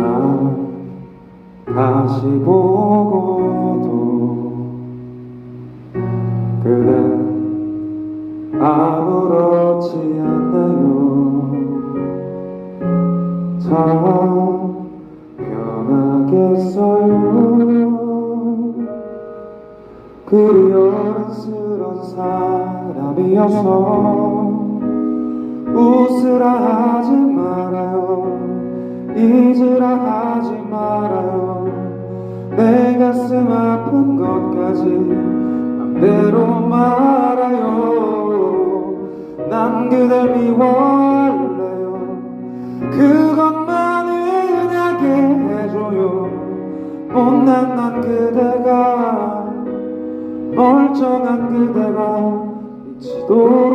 아 다시 보고도 그대 아무렇지 않네요. 참 변하겠어요. 그리 어른스런 사람이어서 웃으라 잊으라 하지 말아요 내 가슴 아픈 것까지 맘대로 말아요. 난 그댈 미워할래요. 그것만은 하게 해줘요. 못난 난 그대가 멀쩡한 그대가 미워요